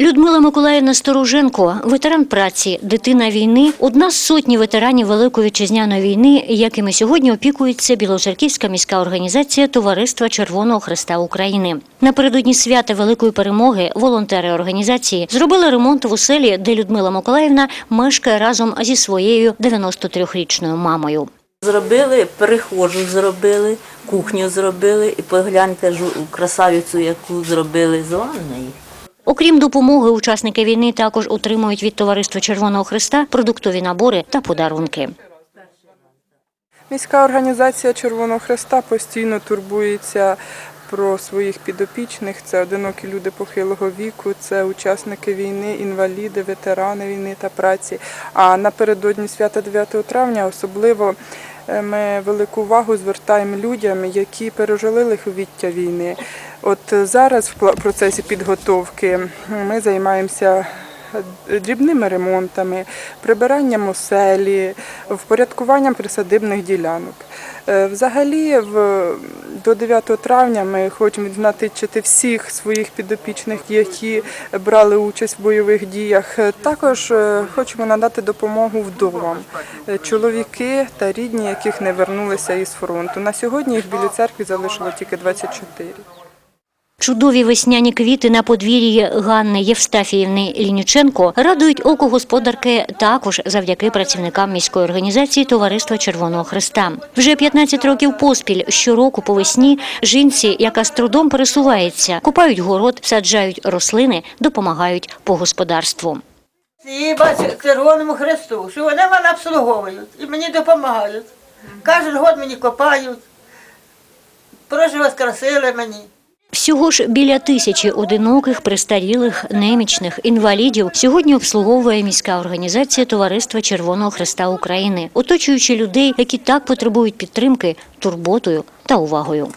Людмила Миколаївна Стороженко, ветеран праці, дитина війни, одна з сотні ветеранів Великої вітчизняної війни, якими сьогодні опікується Білоцерківська міська організація Товариства Червоного Христа України. Напередодні свята Великої перемоги волонтери організації зробили ремонт в оселі, де Людмила Миколаївна мешкає разом зі своєю 93-річною мамою. Зробили перехожу, зробили, кухню зробили і погляньте красавицю, яку зробили з ванної. Окрім допомоги, учасники війни також отримують від Товариства Червоного Христа продуктові набори та подарунки. Міська організація Червоного Хреста постійно турбується про своїх підопічних. Це одинокі люди похилого віку, це учасники війни, інваліди, ветерани війни та праці. А напередодні свята 9 травня особливо ми велику увагу звертаємо людям, які пережили лиховіття війни. От зараз в процесі підготовки ми займаємося дрібними ремонтами, прибиранням оселі, впорядкуванням присадибних ділянок. Е, Взагалі, до 9 травня ми хочемо відзначити всіх своїх підопічних, які брали участь в бойових діях. Е, Також е, хочемо надати допомогу вдовам, чоловіки та рідні, яких не вернулися із фронту. На сьогодні їх в Білій церкві залишило тільки 24. Чудові весняні квіти на подвір'ї Ганни Євстафіївни Лініченко радують око господарки також завдяки працівникам міської організації Товариства Червоного Христа. Вже 15 років поспіль щороку по весні жінці, яка з трудом пересувається, купають город, саджають рослини, допомагають по господарству. І бачу Червоному Христу, що вони мене обслуговують і мені допомагають. Кожен год мені копають, прожи воскресили мені. Всього ж біля тисячі одиноких, престарілих, немічних, інвалідів сьогодні обслуговує міська організація Товариства Червоного Христа України, оточуючи людей, які так потребують підтримки, турботою та увагою.